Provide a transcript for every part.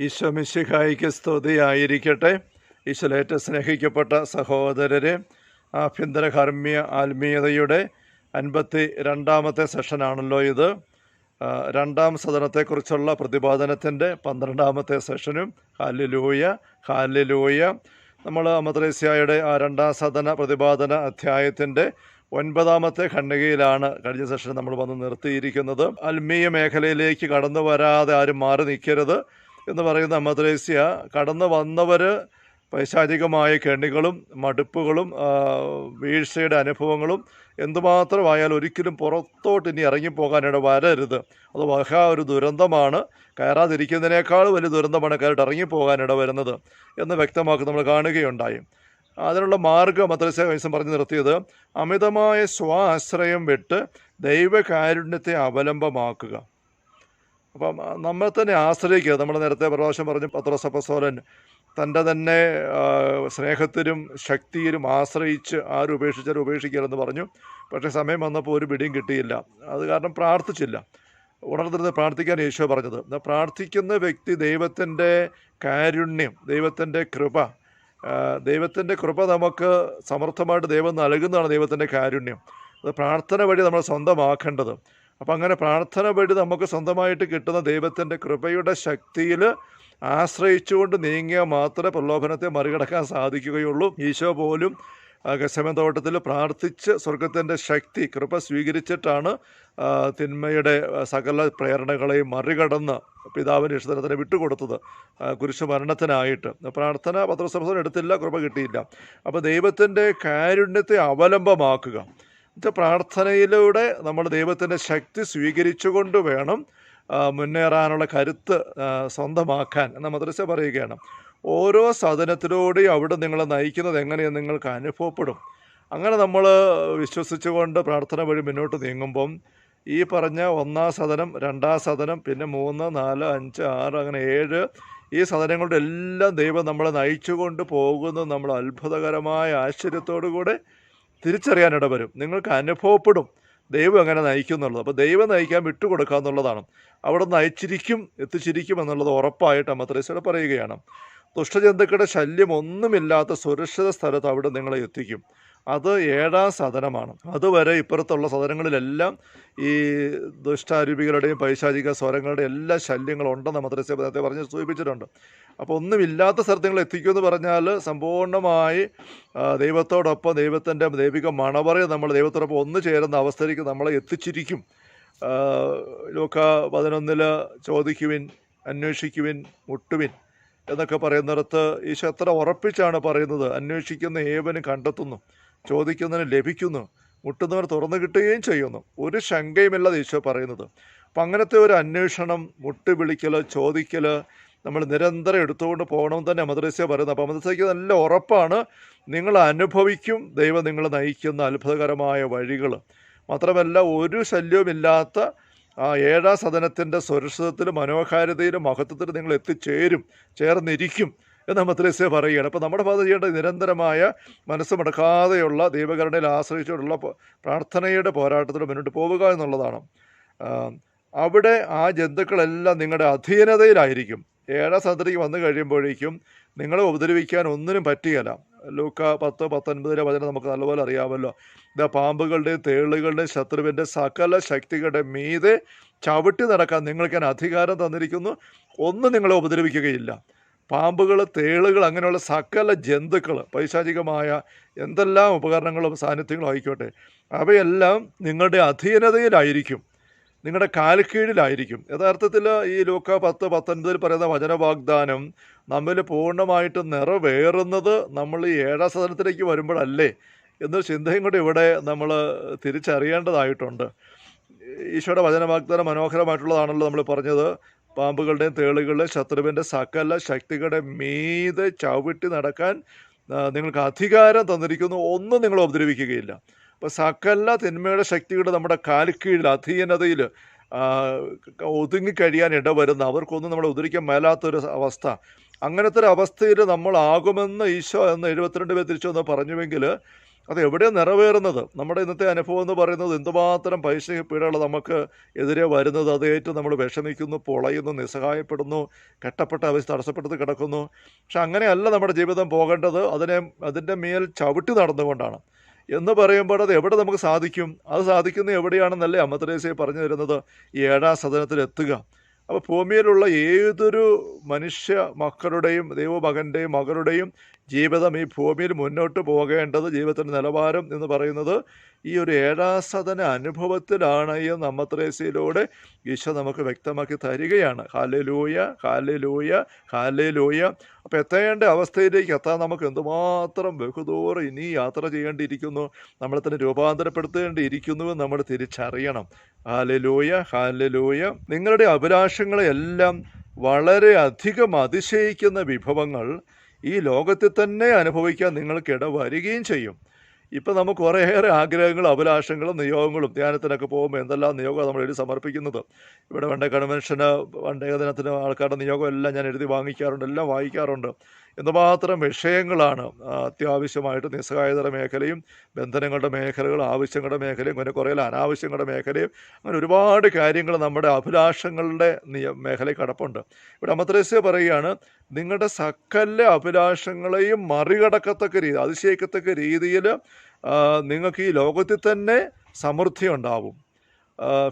ഈശോ മിശിഹായിക്ക് സ്തുതിയായിരിക്കട്ടെ. ഈശോലേറ്റ സ്നേഹിക്കപ്പെട്ട സഹോദരരെ ആഭ്യന്തര കർമ്മീയ ആത്മീയതയുടെ അൻപത്തി രണ്ടാമത്തെ സെഷനാണല്ലോ ഇത്. രണ്ടാം സദനത്തെക്കുറിച്ചുള്ള പ്രതിപാദനത്തിന്റെ പന്ത്രണ്ടാമത്തെ സെഷനും. ഹാലിലൂയ ഹാലിലൂയ നമ്മൾ അമദ്രേസ്യയുടെ ആ രണ്ടാം സദന പ്രതിപാദന അധ്യായത്തിന്റെ ഒൻപതാമത്തെ ഖണ്ഡികയിലാണ് കഴിഞ്ഞ സെഷൻ നമ്മൾ വന്ന് നിർത്തിയിരിക്കുന്നത്. ആത്മീയ മേഖലയിലേക്ക് കടന്നു വരാതെ ആരും മാറി നിൽക്കരുത്. എന്ന് പറയുന്ന മദ്രേസ്യ കടന്നു വന്നവർ പൈശാചികമായ കെണികളും മടുപ്പുകളും വീഴ്ചയുടെ അനുഭവങ്ങളും എന്തുമാത്രമായാലും ഒരിക്കലും പുറത്തോട്ട് ഇനി ഇറങ്ങിപ്പോകാനിട വരരുത്. അത് മഹാ ഒരു ദുരന്തമാണ്. കയറാതിരിക്കുന്നതിനേക്കാൾ വലിയ ദുരന്തമാണ് കയറിട്ട് ഇറങ്ങിപ്പോകാനിട വരുന്നത് എന്ന് വ്യക്തമാക്കി നമ്മൾ കാണുകയുണ്ടായി. അതിനുള്ള മാർഗം മദ്രസ വൈസം പറഞ്ഞു നിർത്തിയത് അമിതമായ സ്വാശ്രയം വിട്ട് ദൈവകാരുണ്യത്തെ അവലംബമാക്കുക. അപ്പം ആ, നമ്മെ തന്നെ ആശ്രയിക്കുക. നമ്മൾ നേരത്തെ പ്രാവശ്യം പറഞ്ഞു പത്രോസപ്പസോലൻ തന്റെ തന്നെ സ്നേഹത്തിലും ശക്തിയിലും ആശ്രയിച്ച് ആരും ഉപേക്ഷിച്ചാലും ഉപേക്ഷിക്കരുതെന്ന് പറഞ്ഞു. പക്ഷേ സമയം വന്നപ്പോൾ ഒരു പിടിയും കിട്ടിയില്ല. അത് കാരണം പ്രാർത്ഥിച്ചില്ല. ഉണർന്നിരുന്ന് പ്രാർത്ഥിക്കാൻ യേശോ പറഞ്ഞത്. പ്രാർത്ഥിക്കുന്ന വ്യക്തി ദൈവത്തിന്റെ കാരുണ്യം ദൈവത്തിന്റെ കൃപ ദൈവത്തിന്റെ കൃപ നമുക്ക് സമർത്ഥമായിട്ട് ദൈവം നൽകുന്നതാണ് ദൈവത്തിന്റെ കാരുണ്യം. അത് പ്രാർത്ഥന വഴി നമ്മൾ സ്വന്തമാക്കേണ്ടത്. അപ്പം അങ്ങനെ പ്രാർത്ഥന വഴി നമുക്ക് സ്വന്തമായിട്ട് കിട്ടുന്ന ദൈവത്തിന്റെ കൃപയുടെ ശക്തിയിൽ ആശ്രയിച്ചുകൊണ്ട് നീങ്ങിയാൽ മാത്രമേ പ്രലോഭനത്തെ മറികടക്കാൻ സാധിക്കുകയുള്ളൂ. ഈശോ പോലും ഗസമതോട്ടത്തിൽ തോട്ടത്തിൽ പ്രാർത്ഥിച്ച് സ്വർഗത്തിന്റെ ശക്തി കൃപ സ്വീകരിച്ചിട്ടാണ് തിന്മയുടെ സകല പ്രേരണകളെയും മറികടന്ന് പിതാവിന്റെ ഇഷ്ടത്തിന് വിട്ടുകൊടുത്തത് കുരിശു മരണത്തിനായിട്ട് പ്രാർത്ഥന പത്രസംസം എടുത്തില്ല കൃപ കിട്ടിയില്ല. അപ്പോൾ ദൈവത്തിന്റെ കാരുണ്യത്തെ അവലംബമാക്കുക. എന്നുവെച്ചാൽ പ്രാർത്ഥനയിലൂടെ നമ്മൾ ദൈവത്തിന്റെ ശക്തി സ്വീകരിച്ചുകൊണ്ട് വേണം മുന്നേറാനുള്ള കരുത്ത് സ്വന്തമാക്കാൻ എന്ന മദ്രസ പറയുകയാണ്. ഓരോ സാധനത്തിലൂടെയും അവിടെ നിങ്ങളെ നയിക്കുന്നത് എങ്ങനെയെന്ന് നിങ്ങൾക്ക് അനുഭവപ്പെടും. അങ്ങനെ നമ്മൾ വിശ്വസിച്ചുകൊണ്ട് പ്രാർത്ഥന വഴി മുന്നോട്ട് നീങ്ങുമ്പം ഈ പറഞ്ഞ ഒന്നാം സദനം രണ്ടാം സദനം പിന്നെ മൂന്ന് നാല് അഞ്ച് ആറ് അങ്ങനെ ഏഴ് ഈ സദനങ്ങളുടെ എല്ലാം ദൈവം നമ്മളെ നയിച്ചുകൊണ്ട് പോകുന്നത് നമ്മൾ അത്ഭുതകരമായ ആശ്ചര്യത്തോടു കൂടെ തിരിച്ചറിയാനിട ഇടവരും നിങ്ങൾക്ക് അനുഭവപ്പെടും. ദൈവം എങ്ങനെ നയിക്കും എന്നുള്ളത്. അപ്പോൾ ദൈവം നയിക്കാൻ വിട്ടുകൊടുക്കുക എന്നുള്ളതാണ്. അവിടെ നയിച്ചിരിക്കും എത്തിച്ചിരിക്കും എന്നുള്ളത് ഉറപ്പായിട്ട് അമ്മത്രേശ്വര പറയുകയാണ്. ദുഷ്ടജന്തുക്കളുടെ ശല്യം ഒന്നുമില്ലാത്ത സുരക്ഷിത സ്ഥലത്ത് അവിടെ നിങ്ങളെ എത്തിക്കും. അത് ഏഴാം സദനമാണ് അതുവരെ ഇപ്പുറത്തുള്ള സദനങ്ങളിലെല്ലാം ഈ ദുഷ്ടാരൂപികളുടെയും പൈശാചിക സ്വരങ്ങളുടെയും എല്ലാ ശല്യങ്ങളും ഉണ്ടെന്ന് മദ്രസ നേരത്തെ പറഞ്ഞ് സൂചിപ്പിച്ചിട്ടുണ്ട്. അപ്പോൾ ഒന്നുമില്ലാത്ത സ്ഥലത്ത് നിങ്ങൾ എത്തിക്കുമെന്ന് പറഞ്ഞാൽ സമ്പൂർണമായി ദൈവത്തോടൊപ്പം ദൈവത്തിന്റെ ദൈവിക മണവറയെ നമ്മൾ ദൈവത്തോടൊപ്പം ഒന്നു ചേരുന്ന അവസ്ഥയിലേക്ക് നമ്മളെ എത്തിച്ചിരിക്കും. ലോക പതിനൊന്നിൽ ചോദിക്കുവിൻ അന്വേഷിക്കുവിൻ മുട്ടുവിൻ എന്നൊക്കെ പറയുന്നിടത്ത് ഈശോ എത്ര ഉറപ്പിച്ചാണ് പറയുന്നത്. അന്വേഷിക്കുന്ന ഏവനും കണ്ടെത്തുന്നു. ചോദിക്കുന്നതിന് ലഭിക്കുന്നു. മുട്ടുന്നവർ തുറന്നു കിട്ടുകയും ചെയ്യുന്നു. ഒരു ശങ്കയുമില്ലാതെ ഈശോ പറയുന്നത്. അപ്പം അങ്ങനത്തെ ഒരു അന്വേഷണം മുട്ടുവിളിക്കൽ ചോദിക്കൽ നമ്മൾ നിരന്തരം എടുത്തുകൊണ്ട് പോകണമെന്ന് തന്നെ മദ്രസ പറയുന്നത് അപ്പം മദ്രസയ്ക്ക് നല്ല ഉറപ്പാണ്. നിങ്ങൾ അനുഭവിക്കും. ദൈവം നിങ്ങൾ നയിക്കുന്ന അത്ഭുതകരമായ വഴികൾ. മാത്രമല്ല ഒരു ശല്യവുമില്ലാത്ത ആ ഏഴാം സദനത്തിന്റെ സുരക്ഷിതത്തിലും മനോഹാരിതയിലും മഹത്വത്തിലും നിങ്ങൾ എത്തിച്ചേരും. ചേർന്നിരിക്കും. എന്ന് മദ്രസ പറയുകയാണ്. അപ്പോൾ നമ്മുടെ ഭാഗത്ത് ചെയ്യേണ്ട നിരന്തരമായ മനസ്സ് മുടക്കാതെയുള്ള ദൈവകരുണയിൽ ആശ്രയിച്ചുകൊണ്ടുള്ള പ്രാർത്ഥനയുടെ പോരാട്ടത്തിലൂടെ മുന്നോട്ട് പോവുക എന്നുള്ളതാണ്. അവിടെ ആ ജന്തുക്കളെല്ലാം നിങ്ങളുടെ അധീനതയിലായിരിക്കും. ഏഴാം സദനത്തിലേക്ക് വന്നു കഴിയുമ്പോഴേക്കും നിങ്ങളെ ഉപദ്രവിക്കാൻ ഒന്നിനും പറ്റുകയില്ല. ലൂക്ക പത്ത് പത്തൊൻപതിലെ വചനം നമുക്ക് നല്ലപോലെ അറിയാമല്ലോ. ഇതാ പാമ്പുകളുടെയും തേളുകളുടെയും ശത്രുവിന്റെ സകല ശക്തികളുടെ മീതെ ചവിട്ടി നടക്കാൻ നിങ്ങൾക്ക് ഞാൻ അധികാരം തന്നിരിക്കുന്നു. ഒന്നും നിങ്ങളെ ഉപദ്രവിക്കുകയില്ല. പാമ്പുകൾ തേളുകൾ അങ്ങനെയുള്ള സകല ജന്തുക്കൾ പൈശാചികമായ എന്തെല്ലാം ഉപകരണങ്ങളും സാന്നിധ്യങ്ങളും ആയിക്കോട്ടെ അവയെല്ലാം നിങ്ങളുടെ അധീനതയിലായിരിക്കും. നിങ്ങളുടെ കാൽക്കീഴിലായിരിക്കും. യഥാർത്ഥത്തിൽ ഈ ലൂക്ക പത്ത് പത്തൊൻപതിൽ പറയുന്ന വചനവാഗ്ദാനം നമ്മൾ പൂർണമായിട്ട് നിറവേറുന്നത് നമ്മൾ ഈ ഏഴാം സദനത്തിലേക്ക് വരുമ്പോഴല്ലേ എന്നൊരു ചിന്തയും കൂടി ഇവിടെ നമ്മൾ തിരിച്ചറിയേണ്ടതായിട്ടുണ്ട്. ഈശോയുടെ വചനവാഗ്ദാനം മനോഹരമായിട്ടുള്ളതാണല്ലോ നമ്മൾ പറഞ്ഞത്. പാമ്പുകളുടെയും തേളുകളുടെയും ശത്രുവിന്റെ സകല ശക്തികളുടെ മീതെ ചവിട്ടി നടക്കാൻ നിങ്ങൾക്ക് അധികാരം തന്നിരിക്കുന്നു. ഒന്നും നിങ്ങൾ ഉപദ്രവിക്കുകയില്ല അപ്പോൾ സകല തിന്മയുടെ ശക്തികളുടെ നമ്മുടെ കാൽക്കീഴിൽ അധീനതയിൽ ഒതുങ്ങിക്കഴിയാൻ ഇടവരുന്ന അവർക്കൊന്നും നമ്മളെ ഉദ്ധരിക്കാൻ മേലാത്തൊരു അവസ്ഥ. അങ്ങനത്തെ ഒരു അവസ്ഥയിൽ നമ്മളാകുമെന്ന് ഈശോ എന്ന് എഴുപത്തിരണ്ട് പേർ തിരിച്ചു വന്ന് പറഞ്ഞുവെങ്കിൽ അത് എവിടെയാണ് നിറവേറുന്നത്? നമ്മുടെ ഇന്നത്തെ അനുഭവം എന്ന് പറയുന്നത് എന്തുമാത്രം പൈശിക പീഡകൾ നമുക്ക് എതിരെ വരുന്നത്? അത് ഏറ്റവും നമ്മൾ വിഷമിക്കുന്നു പൊളയുന്നു നിസ്സഹായപ്പെടുന്നു കെട്ടപ്പെട്ട അവസ്ഥ തടസ്സപ്പെടുത്തി കിടക്കുന്നു. പക്ഷെ അങ്ങനെയല്ല നമ്മുടെ ജീവിതം പോകേണ്ടത്. അതിനെ അതിന്റെ മേൽ ചവിട്ടി നടന്നുകൊണ്ടാണ്. എന്ന് പറയുമ്പോൾ അത് എവിടെ നമുക്ക് സാധിക്കും? അത് സാധിക്കുന്നത് എവിടെയാണെന്നല്ലേ അമ്മത്തരേസയെ പറഞ്ഞു തരുന്നത്? ഈ ഏഴാം സദനത്തിലെത്തുക അപ്പോൾ ഭൂമിയിലുള്ള ഏതൊരു മനുഷ്യ മക്കളുടെയും ദൈവമകന്റെയും മകളുടെയും ജീവിതം ഈ ഭൂമിയിൽ മുന്നോട്ട് പോകേണ്ടത് ജീവിതത്തിന്റെ നിലവാരം എന്ന് പറയുന്നത് ഈ ഒരു ഏഴാം സദന അനുഭവത്തിലാണ് ഈ നമ്മത്രേസയിലൂടെ ഈശോ നമുക്ക് വ്യക്തമാക്കി തരികയാണ്. ഹാലലൂയ ഹാലലൂയ ഹാലലൂയ അപ്പോൾ എത്തേണ്ട അവസ്ഥയിലേക്ക് എത്താൻ നമുക്ക് എന്തുമാത്രം ബഹുദൂരം ഇനി യാത്ര ചെയ്യേണ്ടിയിരിക്കുന്നു നമ്മളെ തന്നെ രൂപാന്തരപ്പെടുത്തേണ്ടിയിരിക്കുന്നു എന്ന് നമ്മൾ തിരിച്ചറിയണം. ഹാലലൂയ ഹാലലൂയ നിങ്ങളുടെ അഭിലാഷങ്ങളെല്ലാം വളരെ അധികം അതിശയിക്കുന്ന വിഭവങ്ങൾ ഈ ലോകത്തിൽ തന്നെ അനുഭവിക്കാൻ നിങ്ങൾക്ക് ഇടവരികയും ചെയ്യും. ഇപ്പം നമുക്ക് കുറേയേറെ ആഗ്രഹങ്ങളും അഭിലാഷങ്ങളും നിയോഗങ്ങളും ധ്യാനത്തിനൊക്കെ പോകുമ്പോൾ എന്തെല്ലാം നിയോഗം നമ്മൾ എഴുതി സമർപ്പിക്കുന്നത്? ഇവിടെ വേണ്ട കൺവെൻഷന് വണ്ടേ ദിനത്തിന് ആൾക്കാരുടെ നിയോഗം എല്ലാം ഞാൻ എഴുതി വാങ്ങിക്കാറുണ്ട് എല്ലാം വായിക്കാറുണ്ട്. എന്തുമാത്രം വിഷയങ്ങളാണ് അത്യാവശ്യമായിട്ട് നിസ്സഹായതയുടെ മേഖലയും ബന്ധനങ്ങളുടെ മേഖലകൾ ആവശ്യങ്ങളുടെ മേഖലയും അങ്ങനെ കുറേ അനാവശ്യങ്ങളുടെ മേഖലയും അങ്ങനെ ഒരുപാട് കാര്യങ്ങൾ നമ്മുടെ അഭിലാഷങ്ങളുടെ മേഖലയിൽ കടപ്പുണ്ട്. ഇവിടെ അമത്രേസ്യ പറയുകയാണ് നിങ്ങളുടെ സകല അഭിലാഷങ്ങളെയും മറികടക്കത്തക്ക രീതി അതിശയിക്കത്തക്ക രീതിയിൽ നിങ്ങൾക്ക് ഈ ലോകത്തിൽ തന്നെ സമൃദ്ധി ഉണ്ടാവും.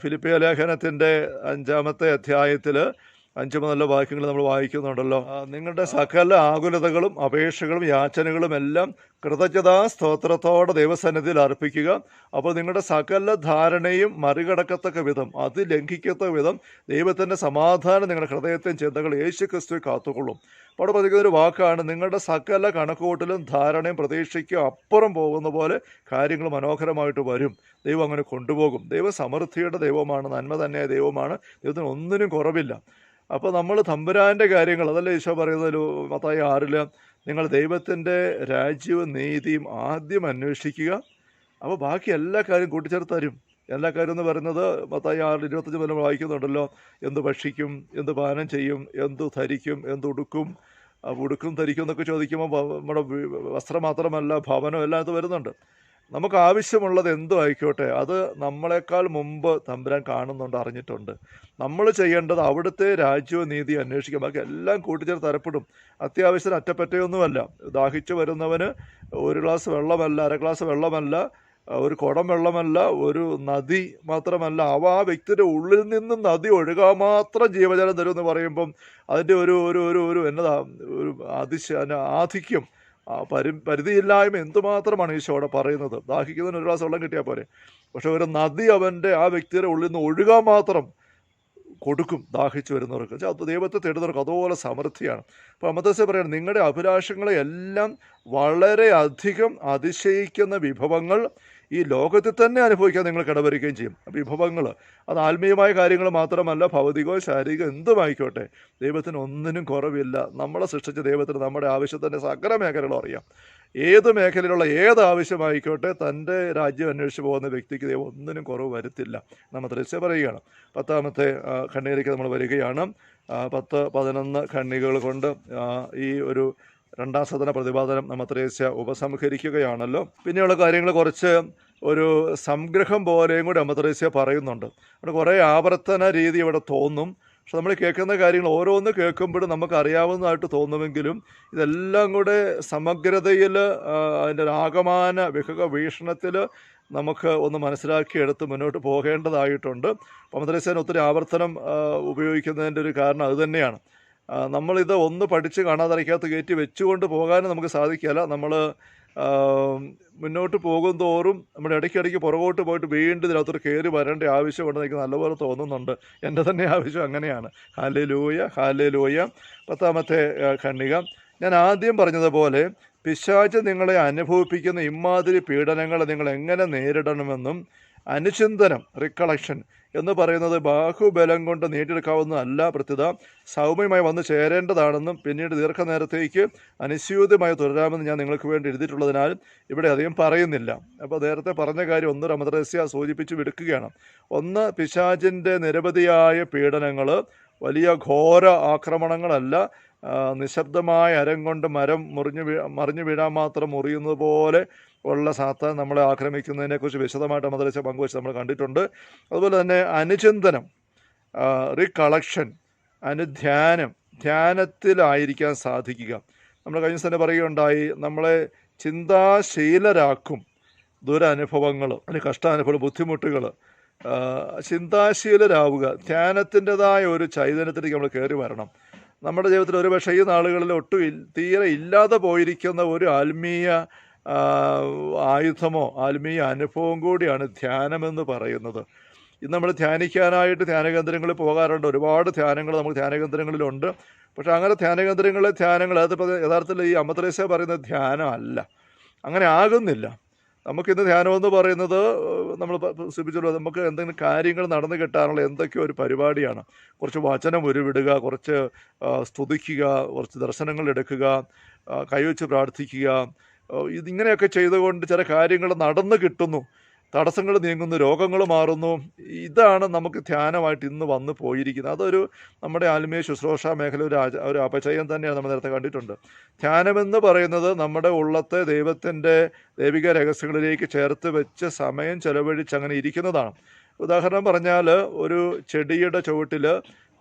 ഫിലിപ്പിയ ലേഖനത്തിന്റെ അഞ്ചാമത്തെ അധ്യായത്തിൽ അഞ്ച് മുതൽ വാക്യങ്ങൾ നമ്മൾ വായിക്കുന്നുണ്ടല്ലോ. നിങ്ങളുടെ സകല ആകുലതകളും അപേക്ഷകളും യാചനകളും എല്ലാം കൃതജ്ഞതാ സ്തോത്രത്തോടെ ദൈവസന്നിധിയിൽ അർപ്പിക്കുക. അപ്പോൾ നിങ്ങളുടെ സകല ധാരണയും മറികടക്കത്തക്ക വിധം അത് ലംഘിക്കത്തക്ക വിധം ദൈവത്തിന്റെ സമാധാനം നിങ്ങളുടെ ഹൃദയത്തെയും ചിന്തകൾ യേശു ക്രിസ്തു കാത്തുകൊള്ളും അവിടെ പതിക്കുന്ന ഒരു വാക്കാണ് നിങ്ങളുടെ സകല കണക്കുകൂട്ടലും ധാരണയും പ്രതീക്ഷയ്ക്കും അപ്പുറം പോകുന്ന പോലെ കാര്യങ്ങൾ മനോഹരമായിട്ട് വരും. ദൈവം അങ്ങനെ കൊണ്ടുപോകും. ദൈവം സമൃദ്ധിയുടെ ദൈവമാണ് നന്മ തന്നെയായ ദൈവമാണ്. ദൈവത്തിന് ഒന്നിനും കുറവില്ല. അപ്പോൾ നമ്മൾ തമ്പുരാന്റെ കാര്യങ്ങൾ അതല്ല ഈശോ പറയുന്നത് മത്തായി ആറിൽ നിങ്ങൾ ദൈവത്തിന്റെ രാജ്യവും നീതിയും ആദ്യം അന്വേഷിക്കുക. അപ്പോൾ ബാക്കി എല്ലാ കാര്യവും കൂട്ടിച്ചേർത്ത് തരും എല്ലാ കാര്യം എന്ന് പറയുന്നത് മത്തായി ആറിൽ ഇരുപത്തഞ്ച് മുതൽ വായിക്കുന്നുണ്ടല്ലോ. എന്ത് ഭക്ഷിക്കും എന്ത് പാനം ചെയ്യും എന്തു ധരിക്കും എന്ത് ഉടുക്കും ധരിക്കും എന്നൊക്കെ ചോദിക്കുമ്പോൾ നമ്മുടെ വസ്ത്രം മാത്രമല്ല ഭവനം എല്ലാം ഇത് വരുന്നുണ്ട്. നമുക്ക് ആവശ്യമുള്ളത് എന്തും ആയിക്കോട്ടെ അത് നമ്മളെക്കാൾ മുമ്പ് തമ്പുരാൻ കാണുന്നുണ്ട് അറിഞ്ഞിട്ടുണ്ട്. നമ്മൾ ചെയ്യേണ്ടത് അവിടുത്തെ രാജ്യവും നീതി അന്വേഷിക്കുക ബാക്കി എല്ലാം കൂട്ടിച്ചേർത്ത് തരപ്പെടും. അത്യാവശ്യത്തിന് അറ്റപ്പറ്റയൊന്നുമല്ല. ദാഹിച്ചു വരുന്നവന് ഒരു ഗ്ലാസ് വെള്ളമല്ല അര ഗ്ലാസ് വെള്ളമല്ല ഒരു കുടം വെള്ളമല്ല ഒരു നദി മാത്രമല്ല. അവ ആ വ്യക്തിയുടെ ഉള്ളിൽ നിന്നും നദി ഒഴുകാൻ മാത്രം ജീവജലം തരും എന്ന് പറയുമ്പം അതിന്റെ ഒരു ഒരു ഒരു ഒരു എന്നതാ ഒരു അതിശ ആധിക്യം പരി പരിധിയില്ലായ്മ എന്തുമാത്രമാണ് ഈശോ അവിടെ പറയുന്നത്? ദാഹിക്കുന്നതിന് ഒരു ഗ്ലാസ് വെള്ളം കിട്ടിയാൽ പോരെ. പക്ഷെ ഒരു നദി അവന്റെ ആ വ്യക്തിയുടെ ഉള്ളിൽ നിന്ന് ഒഴുകാൻ മാത്രം കൊടുക്കും ദാഹിച്ചു വരുന്നവർക്ക്. അത് ദൈവത്തെ തേടുന്നവർക്ക് അതുപോലെ സമൃദ്ധിയാണ്. അപ്പോൾ അമൃതസ പറയാണ് നിങ്ങളുടെ അഭിലാഷങ്ങളെ എല്ലാം വളരെ അധികം അതിശയിക്കുന്ന വിഭവങ്ങൾ ഈ ലോകത്തിൽ തന്നെ അനുഭവിക്കാൻ നിങ്ങൾ കിടവരിക്കുകയും ചെയ്യും. വിഭവങ്ങൾ അത് ആത്മീയമായ കാര്യങ്ങൾ മാത്രമല്ല ഭൗതികമോ ശാരീരികമോ എന്തുമായിക്കോട്ടെ ദൈവത്തിന് ഒന്നിനും കുറവില്ല. നമ്മളെ സൃഷ്ടിച്ച ദൈവത്തിന് നമ്മുടെ ആവശ്യത്തിന്റെ സകല മേഖലകളും അറിയാം. ഏത് മേഖലയിലുള്ള ഏത് ആവശ്യമായിക്കോട്ടെ തന്റെ രാജ്യം അന്വേഷിച്ച് പോകുന്ന വ്യക്തിക്ക് ദൈവം ഒന്നിനും കുറവ് വരുത്തില്ല. നമ്മൾ ദൃശ്യ പറയുകയാണ്. പത്താമത്തെ ആ, നമ്മൾ വരികയാണ്. പത്ത് പതിനൊന്ന് കണ്ണികൾ കൊണ്ട് ഈ ഒരു രണ്ടാം സദന പ്രതിപാദനം നമ്മൾ ത്രേസ്യ ഉപസംഹരിക്കുകയാണല്ലോ. പിന്നെയുള്ള കാര്യങ്ങൾ കുറച്ച് ഒരു സംഗ്രഹം പോലെയും കൂടി അമ്മത്രേസ്യ പറയുന്നുണ്ട്. അവിടെ കുറേ ആവർത്തന രീതി ഇവിടെ തോന്നും. പക്ഷെ നമ്മൾ കേൾക്കുന്ന കാര്യങ്ങൾ ഓരോന്ന് കേൾക്കുമ്പോഴും നമുക്ക് അറിയാവുന്നതായിട്ട് തോന്നുമെങ്കിലും ഇതെല്ലാം കൂടെ സമഗ്രതയിൽ അതിന്റെ ആകമാന വിഹക വീക്ഷണത്തിൽ നമുക്ക് ഒന്ന് മനസ്സിലാക്കിയെടുത്ത് മുന്നോട്ട് പോകേണ്ടതായിട്ടുണ്ട്. പമദ്രസേന ഒത്തിരി ആവർത്തനം ഉപയോഗിക്കുന്നതിന്റെ ഒരു കാരണം അതുതന്നെയാണ് ആ, നമ്മളിത് ഒന്ന് പഠിച്ച് കാണാതരയ്ക്കകത്ത് കയറ്റി വെച്ചുകൊണ്ട് പോകാനും നമുക്ക് സാധിക്കില്ല നമ്മൾ മുന്നോട്ട് പോകും തോറും നമ്മുടെ ഇടയ്ക്കിടയ്ക്ക് പുറകോട്ട് പോയിട്ട് വീണ്ടും ഇതിനകത്തൊരു കയറി വരേണ്ട ആവശ്യമുണ്ടെന്ന് എനിക്ക് നല്ലപോലെ തോന്നുന്നുണ്ട്. എന്റെ തന്നെ ആവശ്യം അങ്ങനെയാണ്. ഹാലേ ലൂയ ഹാലേ ലൂയ പത്താമത്തെ ഖണ്ണിക ഞാൻ ആദ്യം പറഞ്ഞതുപോലെ പിശാച്ച് നിങ്ങളെ അനുഭവിപ്പിക്കുന്ന ഇമാതിരി പീഡനങ്ങളെ നിങ്ങൾ എങ്ങനെ നേരിടണമെന്നും അനുചിന്തനം റിക്കളക്ഷൻ എന്ന് പറയുന്നത് ബാഹുബലം കൊണ്ട് നേടിയെടുക്കാവുന്നതല്ല പ്രത്യുത. സൗമ്യമായി വന്ന് ചേരേണ്ടതാണെന്നും പിന്നീട് ദീർഘനേരത്തേക്ക് അനുസ്യൂതമായി തുടരാമെന്ന് ഞാൻ നിങ്ങൾക്ക് വേണ്ടി എഴുതിയിട്ടുള്ളതിനാൽ ഇവിടെ അധികം പറയുന്നില്ല. അപ്പോൾ നേരത്തെ പറഞ്ഞ കാര്യം ഒന്ന് രമദ്രസ്യ സൂചിപ്പിച്ച് വിടുക്കുകയാണ്. ഒന്ന് പിശാചിന്റെ നിരവധിയായ പീഡനങ്ങൾ വലിയ ഘോര ആക്രമണങ്ങളല്ല. നിശബ്ദമായ അരം കൊണ്ട് മരം മുറിഞ്ഞു വീ മറിഞ്ഞു വീഴാൻ മാത്രം മുറിയുന്നത് പോലെ ഉള്ള സാത്താൻ നമ്മളെ ആക്രമിക്കുന്നതിനെക്കുറിച്ച് വിശദമായിട്ട് മദ്രസ പങ്കുവച്ച് നമ്മൾ കണ്ടിട്ടുണ്ട്. അതുപോലെ തന്നെ അനുചിന്തനം റീകളക്ഷൻ അനുധ്യാനം ധ്യാനത്തിലായിരിക്കാൻ സാധിക്കുക. നമ്മൾ കഴിഞ്ഞ തന്നെ പറയുകയുണ്ടായി നമ്മളെ ചിന്താശീലരാക്കും ദുരനുഭവങ്ങൾ അതിന് കഷ്ടാനുഭവങ്ങൾ ബുദ്ധിമുട്ടുകൾ ചിന്താശീലരാവുക ധ്യാനത്തിന്റെതായ ഒരു ചൈതന്യത്തിലേക്ക് നമ്മൾ കയറി വരണം. നമ്മുടെ ജീവിതത്തിൽ ഒരുപക്ഷെ ഈ നാളുകളിൽ ഒട്ടും തീരെ ഇല്ലാതെ പോയിരിക്കുന്ന ഒരു ആത്മീയ ആയുധമോ ആത്മീയ അനുഭവം കൂടിയാണ് ധ്യാനമെന്ന് പറയുന്നത്. ഇന്ന് നമ്മൾ ധ്യാനിക്കാനായിട്ട് ധ്യാനകേന്ദ്രങ്ങളിൽ പോകാറുണ്ട്. ഒരുപാട് ധ്യാനങ്ങൾ നമുക്ക് ധ്യാനകേന്ദ്രങ്ങളിലുണ്ട്. പക്ഷെ അങ്ങനെ ധ്യാനകേന്ദ്രങ്ങളിലെ ധ്യാനങ്ങൾ അത് യഥാർത്ഥത്തിൽ ഈ അമദ്രേസ പറയുന്ന ധ്യാനം അല്ല. അങ്ങനെ ആകുന്നില്ല. നമുക്കിന്ന് ധ്യാനം എന്ന് പറയുന്നത് നമ്മൾ സൂചിപ്പിച്ചല്ലോ നമുക്ക് എന്തെങ്കിലും കാര്യങ്ങൾ നടന്നു കിട്ടാനുള്ള എന്തൊക്കെയോ ഒരു പരിപാടിയാണ്. കുറച്ച് വചനം ഉരുവിടുക കുറച്ച് സ്തുതിക്കുക കുറച്ച് ദർശനങ്ങൾ എടുക്കുക കൈവച്ച് പ്രാർത്ഥിക്കുക ഇതിങ്ങനെയൊക്കെ ചെയ്തുകൊണ്ട് ചില കാര്യങ്ങൾ നടന്നു കിട്ടുന്നു. തടസ്സങ്ങൾ നീങ്ങുന്നു രോഗങ്ങൾ മാറുന്നു. ഇതാണ് നമുക്ക് ധ്യാനമായിട്ട് ഇന്ന് വന്നു പോയിരിക്കുന്നത്. അതൊരു നമ്മുടെ ആത്മീയ ശുശ്രൂഷ മേഖല ഒരു ഒരു അപചയം തന്നെയാണ് നമ്മൾ നേരത്തെ കണ്ടിട്ടുണ്ട്. ധ്യാനമെന്ന് പറയുന്നത് നമ്മുടെ ഉള്ളത്തെ ദൈവത്തിന്റെ ദൈവിക രഹസ്യങ്ങളിലേക്ക് ചേർത്ത് വെച്ച് സമയം ചെലവഴിച്ച് അങ്ങനെ ഇരിക്കുന്നതാണ്. ഉദാഹരണം പറഞ്ഞാൽ ഒരു ചെടിയുടെ ചുവട്ടിൽ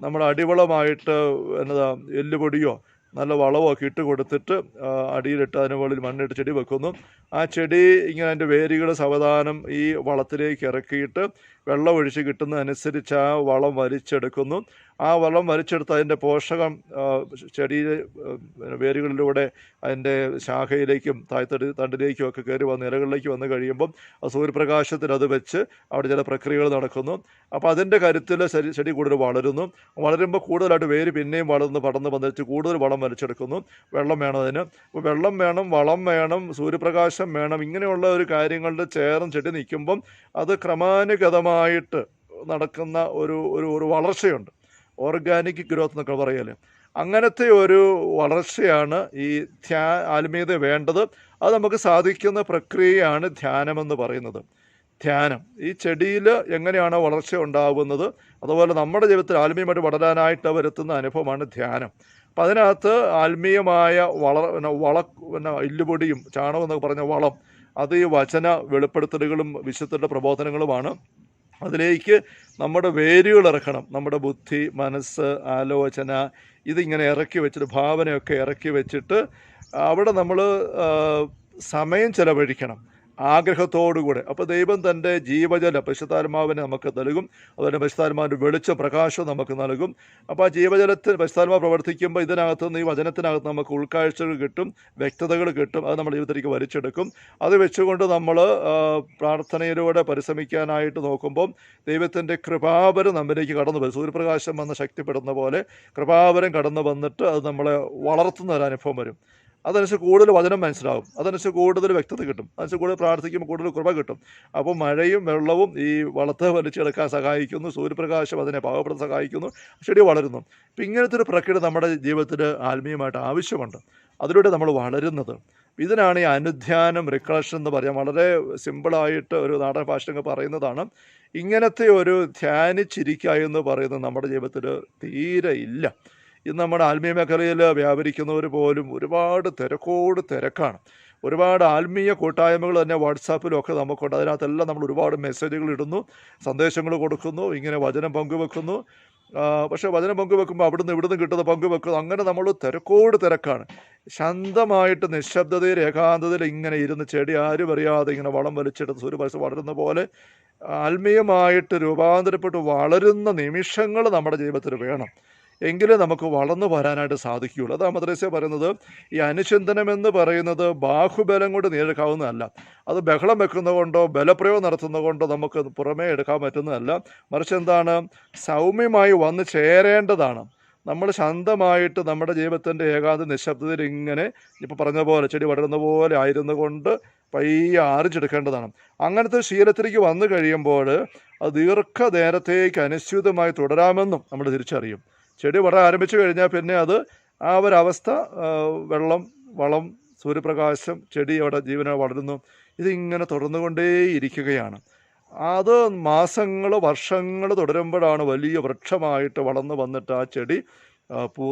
നമ്മൾ അടിവളമായിട്ട് എന്നതാ എല്ലുപൊടിയോ നല്ല വളമൊക്കെ ഇട്ട് കൊടുത്തിട്ട് അടിയിലിട്ട് അതിന് മുകളിൽ മണ്ണിട്ട് ചെടി വെക്കുന്നു. ആ ചെടി ഇങ്ങനെ അതിന്റെ വേരുകൾ സാവധാനം ഈ വളത്തിലേക്ക് ഇറക്കിയിട്ട് വെള്ളം ഒഴിച്ച് കിട്ടുന്നതനുസരിച്ച് ആ വളം വലിച്ചെടുക്കുന്നു. ആ വളം വലിച്ചെടുത്ത് അതിന്റെ പോഷകം പിന്നെ വേരുകളിലൂടെ അതിന്റെ ശാഖയിലേക്കും തായ്തടി തണ്ടിലേക്കും ഒക്കെ കയറി വന്ന് ഇലകളിലേക്ക് വന്ന് കഴിയുമ്പം ആ സൂര്യപ്രകാശത്തിൽ അത് വെച്ച് അവിടെ ചില പ്രക്രിയകൾ നടക്കുന്നു. അപ്പോൾ അതിന്റെ കരുത്തിൽ ചെടി ചെടി കൂടുതൽ വളരുന്നു. വളരുമ്പോൾ കൂടുതലായിട്ട് വേര് പിന്നെയും വളർന്ന് പടർന്ന് പന്തലിച്ച് കൂടുതൽ വളം വലിച്ചെടുക്കുന്നു. വെള്ളം വേണം അതിന്. അപ്പോൾ വെള്ളം വേണം വളം വേണം സൂര്യപ്രകാശം വേണം ഇങ്ങനെയുള്ള ഒരു കാര്യങ്ങളുടെ ചേർന്ന് ചെടി നിൽക്കുമ്പം അത് ക്രമാനുഗതമായിട്ട് നടക്കുന്ന ഒരു ഒരു ഒരു വളർച്ചയുണ്ട്. ഓർഗാനിക് ഗ്രോത്ത് എന്നൊക്കെ പറയൽ. അങ്ങനത്തെ ഒരു വളർച്ചയാണ് ഈ ധ്യാ ആത്മീയത വേണ്ടത്. അത് നമുക്ക് സാധിക്കുന്ന പ്രക്രിയയാണ് ധ്യാനമെന്ന് പറയുന്നത്. ധ്യാനം. ഈ ചെടിയിൽ എങ്ങനെയാണ് വളർച്ച ഉണ്ടാകുന്നത് അതുപോലെ നമ്മുടെ ജീവിതത്തിൽ ആത്മീയമായിട്ട് വളരാനായിട്ട് വരുത്തുന്ന അനുഭവമാണ് ധ്യാനം. അപ്പം അതിനകത്ത് ആത്മീയമായ വള പിന്നെ വള പിന്നെ ഇല്ലുപൊടിയും ചാണകം എന്നൊക്കെ പറഞ്ഞ വളം അത് ഈ വചന വെളിപ്പെടുത്തലുകളും വിശുദ്ധരുടെ പ്രബോധനങ്ങളുമാണ്. അതിലേക്ക് നമ്മുടെ വേരുകൾ ഇറക്കണം. നമ്മുടെ ബുദ്ധി മനസ്സ് ആലോചന ഇതിങ്ങനെ ഇറക്കി വെച്ചിട്ട് ഭാവനയൊക്കെ ഇറക്കി വെച്ചിട്ട് അവിടെ നമ്മൾ സമയം ചെലവഴിക്കണം. ആഗ്രഹത്തോടുകൂടെ. അപ്പോൾ ദൈവം തന്റെ ജീവജല പരിശുദ്ധാത്മാവിനെ നമുക്ക് നൽകും. അതുപോലെ പരിശുദ്ധാത്മാവിന്റെ വെളിച്ചം പ്രകാശം നമുക്ക് നൽകും. അപ്പോൾ ആ ജീവജലത്തിൽ പരിശുദ്ധാത്മാവ് പ്രവർത്തിക്കുമ്പോൾ ഇതിനകത്ത് നിന്ന് ഈ വചനത്തിനകത്ത് നമുക്ക് ഉൾക്കാഴ്ചകൾ കിട്ടും വ്യക്തതകൾ കിട്ടും. അത് നമ്മുടെ ജീവിതത്തിലേക്ക് വലിച്ചെടുക്കും. അത് വെച്ചുകൊണ്ട് നമ്മൾ പ്രാർത്ഥനയിലൂടെ പരിശ്രമിക്കാനായിട്ട് നോക്കുമ്പോൾ ദൈവത്തിന്റെ കൃപാവരം നമ്മിലേക്ക് കടന്നു വരും. സൂര്യപ്രകാശം വന്ന് ശക്തിപ്പെടുന്ന പോലെ കൃപാവരം കടന്നു വന്നിട്ട് അത് നമ്മളെ വളർത്തുന്ന ഒരു അനുഭവം വരും. അതനുസരിച്ച് കൂടുതൽ വചനം മനസ്സിലാവും. അതനുസരിച്ച് കൂടുതൽ വ്യക്തത കിട്ടും. അതനുസരിച്ച് കൂടുതൽ പ്രാർത്ഥിക്കുമ്പോൾ കൂടുതൽ കൃപ കിട്ടും. അപ്പോൾ മഴയും വെള്ളവും ഈ വളത്തെ വലിച്ചെടുക്കാൻ സഹായിക്കുന്നു. സൂര്യപ്രകാശം അതിനെ പാകപ്പെടുത്താൻ സഹായിക്കുന്നു. ചെടി വളരുന്നു. ഇപ്പം ഇങ്ങനത്തെ ഒരു പ്രക്രിയ നമ്മുടെ ജീവിതത്തിൽ ആത്മീയമായിട്ട് ആവശ്യമുണ്ട്. അതിലൂടെ നമ്മൾ വളരുന്നത്. ഇതിനാണ് ഈ അനുധ്യാനം റിക്രഷൻ എന്ന് പറയാം. വളരെ സിമ്പിളായിട്ട് ഒരു നാടൻ ഭാഷയൊക്കെ പറയുന്നതാണ്. ഇങ്ങനത്തെ ഒരു ധ്യാനിച്ചിരിക്കുക എന്ന് പറയുന്നത് നമ്മുടെ ജീവിതത്തിൽ തീരെ ഇല്ല. ഇന്ന് നമ്മുടെ ആത്മീയ മേഖലയിൽ വ്യാപരിക്കുന്നവർ പോലും ഒരുപാട് തിരക്കോട് തിരക്കാണ്. ഒരുപാട് ആത്മീയ കൂട്ടായ്മകൾ തന്നെ വാട്സാപ്പിലും ഒക്കെ നമുക്കുണ്ട്. അതിനകത്തെല്ലാം നമ്മൾ ഒരുപാട് മെസ്സേജുകൾ ഇടുന്നു സന്ദേശങ്ങൾ കൊടുക്കുന്നു ഇങ്ങനെ വചനം പങ്കുവെക്കുന്നു. പക്ഷേ വചനം പങ്കുവെക്കുമ്പോൾ അവിടുന്ന് ഇവിടുന്ന് കിട്ടുന്ന പങ്കുവെക്കുന്നു അങ്ങനെ നമ്മൾ തിരക്കോട് തിരക്കാണ്. ശാന്തമായിട്ട് നിശബ്ദതയിൽ ഏകാന്തതയിൽ ഇങ്ങനെ ഇരുന്ന് ചെടി ആരും അറിയാതെ ഇങ്ങനെ വളം വലിച്ചെടുത്ത് സൂര്യപരസ് വളരുന്ന പോലെ ആത്മീയമായിട്ട് രൂപാന്തരപ്പെട്ട് വളരുന്ന നിമിഷങ്ങൾ നമ്മുടെ ജീവിതത്തിൽ വേണം. എങ്കിലേ നമുക്ക് വളർന്നു വരാനായിട്ട് സാധിക്കുകയുള്ളൂ. അതാ മദ്രസ പറയുന്നത് ഈ അനുചിന്തനം എന്ന് പറയുന്നത് ബാഹുബലം കൊണ്ട് നേടുക്കാവുന്നതല്ല അത് ബഹളം വെക്കുന്നതുകൊണ്ടോ ബലപ്രയോഗം നടത്തുന്നതുകൊണ്ടോ നമുക്ക് പുറമേ എടുക്കാൻ പറ്റുന്നതല്ല. മറിച്ച് എന്താണ്? സൗമ്യമായി വന്ന് ചേരേണ്ടതാണ്. നമ്മൾ ശാന്തമായിട്ട് നമ്മുടെ ജീവിതത്തിന്റെ ഏകാന്ത നിശബ്ദതയിൽ ഇങ്ങനെ ഇപ്പോൾ പറഞ്ഞ പോലെ ചെടി വളരുന്ന പോലെ ആയിരുന്നു കൊണ്ട് പയ്യെ ആർജിച്ചെടുക്കേണ്ടതാണ് അങ്ങനത്തെ ശീലത്തിലേക്ക് വന്നു കഴിയുമ്പോൾ അത് ദീർഘനേരത്തേക്ക് അനുസ്യൂതമായി തുടരാമെന്നും നമ്മൾ തിരിച്ചറിയും. ചെടി വളരെ ആരംഭിച്ചു കഴിഞ്ഞാൽ പിന്നെ അത് ആ ഒരവസ്ഥ വെള്ളം വളം സൂര്യപ്രകാശം ചെടി അവിടെ ജീവന വളരുന്നു. ഇതിങ്ങനെ തുടർന്നുകൊണ്ടേയിരിക്കുകയാണ്. അത് മാസങ്ങൾ വർഷങ്ങൾ തുടരുമ്പോഴാണ് വലിയ വൃക്ഷമായിട്ട് വളർന്നു വന്നിട്ട് ആ ചെടി പൂ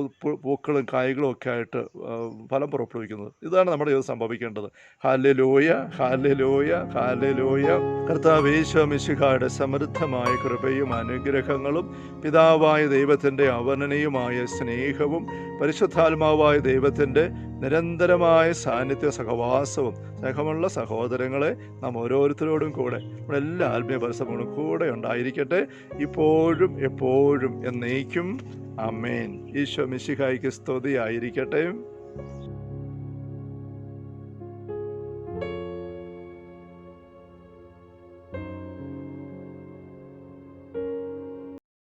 പൂക്കളും കായ്കളും ഒക്കെ ആയിട്ട് ഫലം പുറപ്പെടുവിക്കുന്നത്. ഇതാണ് നമ്മുടെ ഇത് സംഭവിക്കേണ്ടത്. Hallelujah hallelujah hallelujah കർത്താവ് ഈശോമിശിഹായുടെ സമൃദ്ധമായ കൃപയും അനുഗ്രഹങ്ങളും പിതാവായ ദൈവത്തിന്റെ അവർണനീയമായ സ്നേഹവും പരിശുദ്ധാത്മാവായ ദൈവത്തിന്റെ നിരന്തരമായ സാന്നിധ്യ സഹവാസവും സ്നേഹമുള്ള സഹോദരങ്ങളെ നാം ഓരോരുത്തരോടും കൂടെ നമ്മുടെ എല്ലാ ആത്മീയ പരിശ്രമങ്ങളും കൂടെ ഉണ്ടായിരിക്കട്ടെ. ഇപ്പോഴും എപ്പോഴും എന്നേക്കും അമേൻ ഈശോ മിശിഹായിക്ക് സ്തുതിയായിരിക്കട്ടെ.